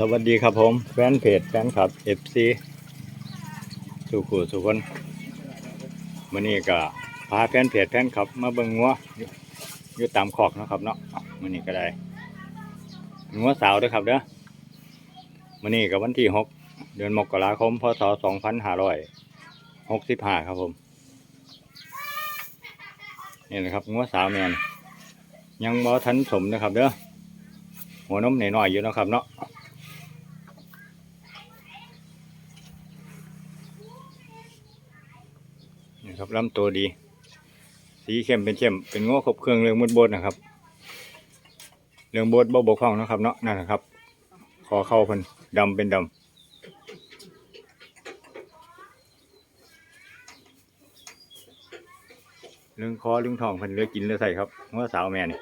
สวัสดีครับผมแฟนเพจแฟนคลับ FC สุขุสุคนวันนี้ก็พาแฟนเพจแฟนคลับ มาเบิ่งงัวอยู่ตามขอกนะครับเนาะวันนี้ก็ได้งัวสาวด้วยครับเด้อวันนี้กับวันที่หกเดือนมกราคมพศสองพันห้าร้อยหกสิบห้าครับผมนี่นะครับงัวสาวแมนยังบ่ทันสมนะครับเด้อหัวนมหน่อยๆอยู่นะครับเนาะ ครับลำตัวดี สีเข้มเป็นเข้มเป็นง้อครบเครื่องเรื่องมุดบดนะครับ เรื่องบดบ่บกพร่องนะครับเนาะนั่นนะครับคอเข้าพิ่นดำเป็นดำเรื่องคอเรื่องทองพิ่นเลือกินเลือใส่ครับง้อสาวแม่นี่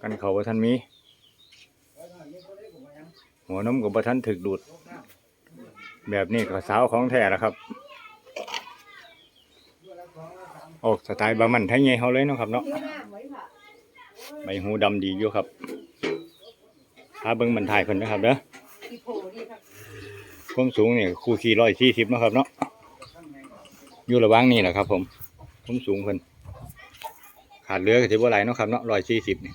กันเขาว่าท่านมี หัวนมกับบ่ท่านถึกดูด แบบนี้ก็สาวของแท้แล้วครับ ออกสไตล์บามันไทยใหญ่เขาเลยเนาะครับเนาะใบหูดำดีอยู่ครับถ้าเบิ้งมันถ่ายเพิ่นนะครับเด้อความสูงเนี่ยคู่ขี่ร้อยสี่สิบนาะครับเนาะอยู่ระว่างนี้แหละครับ ผมความสูงเพิ่นขาดเหลือก็ถือว่าไรเนาะครับเนาะร้อยสี่สิบนี่ย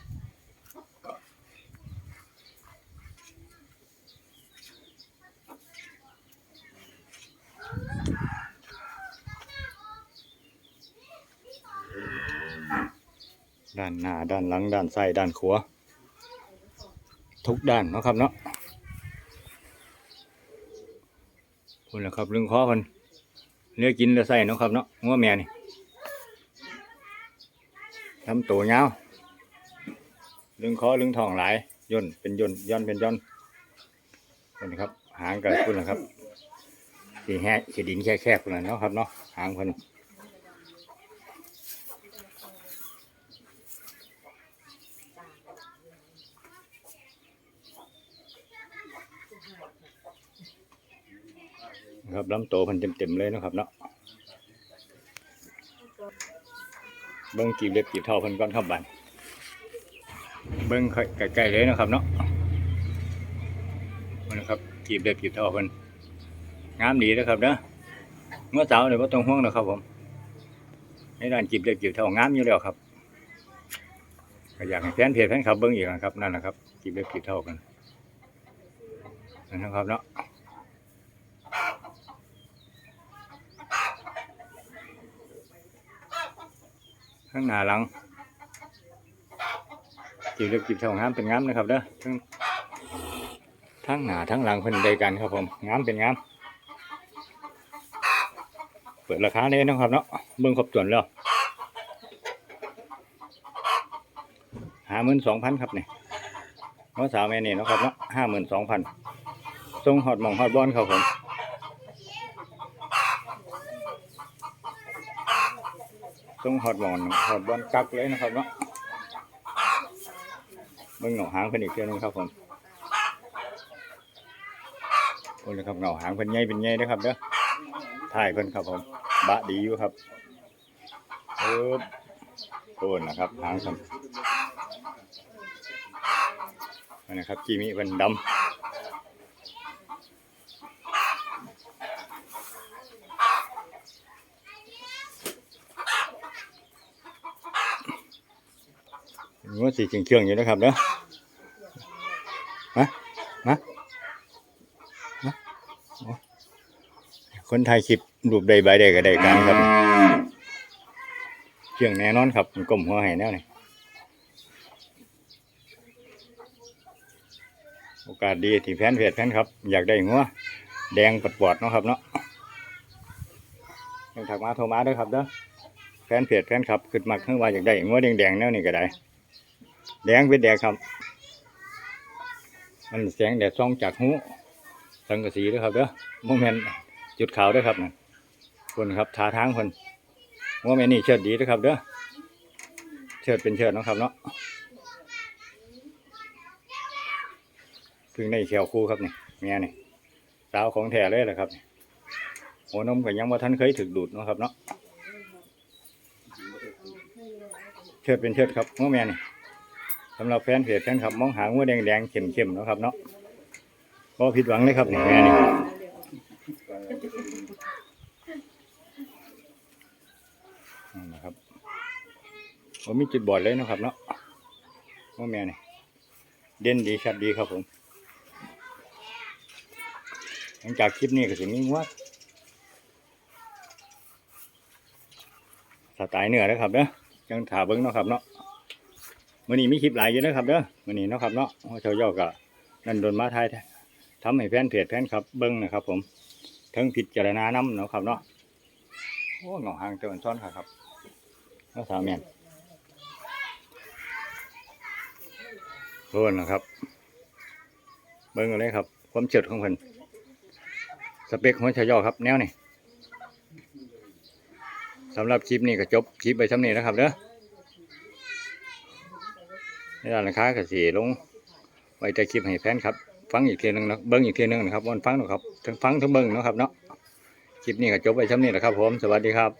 ด้านหน้าด้านหลังด้านซ้ายด้านขวาทุกด้านเนาะครับเนาะคุณแหละครับเรื่องข้อพันเลือกกินเลือกใส่เนาะครับเนาะงัวแม่นี่ทำตัวเงาวเรื่องข้อเรื่องทองหลายย่นเป็นย่นย่อนเป็นย่อนคุณนะครับ หางกับคุณนะครับสีแห้สีดินแค่แคบๆคุณเนาะครับเนาะหางพิ่น ครับลำโตพันเต็มๆเลยนะครับเนาะเบิ้งกีบเล็บกีบเท่าพันก้อนเข้าบันเบิ้งใกล้ๆเลยนะครับเนาะนี่นะครับกีบเล็บกีบเท่าพันงามดีนะครับเนาะเมื่อสาวเนี่ยก็ต้องห่วงนะครับผมในด้านกีบเล็บกีบเท่างามอยู่แล้วครับก็อยากให้แฟนเพจแฟนคลับเบิ้งอีกนะครับนั่นนะครับกีบเล็บกีบเท่ากันนะครับเนาะ ข้างหน้าหลังจีบเล็บจีบเท่างามเป็นงามนะครับเด้อทั้งทั้งหน้าทั้งหลังเพิ่นได้กันครับผมงามเป็นงามเปิดราคาเลยนะครับเนาะเบิ่งครบถ้วนแล้วห้าหมื่นสองพันครับเนี่ยน้องสาวแม่นี่เนะครับเนาะห้าหมื่นสองพันทรงฮอดหมองฮอดบอนครับผม ต้องหอดบอลหอดบอลกักเลยนะครับเนาะเบิ่งเหงาหางเพิ่นอีกเทื่อนึงครับผมโอ้ยนะครับเหงาหางเพิ่นใหญ่เป็นใหญ่เด้อครับเด้อถ่ายเพิ่นครับผมบะดีอยู่ครับเออโอนนะครับหางครับนั่นนะครับกีมีเพิ่นดำ งัวสีเชียงเชียงอยู่นะครับเนาะมามามาโอ้คนไทยคลิปรูปใดใบใดก็ได้กันครับเชียงแน่นอนครับกลมหัวให้แน่นี่โอกาสดีที่แฟนเพจแฟนครับ อยากได้งัวแดงปัดปอดๆเนาะครับเนาะยังถักมาโทรมาด้วยครับเด้อแฟนเพจแฟนครับขึ้นมาขึ้นว่าอยากได้งัวแดงๆแนวนี้ก็ได้ แดงเป็นแดงครับ มันแสงแดดส่องจากหูสังกะสีด้วยครับเด้อโมเมนต์จุดขาวด้วยครับนะคนครับทาทางคนโมเมนต์นี่เชิดดีด้วยครับเด้อเชิดเป็นเชิดนะครับเนาะพึ่งได้แขวคู่ครับนี่เมียนี่สาวของแท้เลยแหละครับหัวนมก็ยังว่าท่านเคยถึกดูดนะครับเนาะเชิดเป็นเชิดครับโมเมนนี่ สำหรับแฟนเพจแฟนคลับมองหางัวแดงๆเข้มๆเนาะครับเนาะก็ผิดหวังเลยครับนี่แม่นี่นั่นนะครับผมมีจุดบอดเลยเนาะครับเนาะว่าแม่นี่เด่นดีชัดดีครับผม หลังจากคลิปนี้ก็จะมีงัวสไตล์เหนือนะครับเด้อยังถาเบิ้งเนาะครับเนาะ มื่อนี้มีคลิปหลายอยู่นะครับเด้อมื่อนี้เนาะครับเนาะว่าเชาย่อก็นั่นโดนมาไทยทำให้แฟนเพจแฟนครับเบิ้งนะครับ ผมทั้งผิดเจรณาน้ำเนาะครับเนาะโอ้เงาหางเตือนซ้อนค่ะครับแล้วสามแมนโทษนะครับ เบิ้งเลยครับ ความเจิดของเพิ่นสเปคของชายย่อครับ แนวนี่สำหรับคลิปนี้ก็จบคลิปไปสำนี้นะครับเด้อ ร้านค้าก็สีลงไว้แต่คลิปให้แฟนครับ ฟังอีกเทียหนึงนะเบิ้งอีกเทียหนึงนะครับวันฟังนะครับทั้งฟังทั้งเบิ้งนะครับเนาะคลิปนี้ก็จบไปช่ำนี้แหละครับผมสวัสดีครับ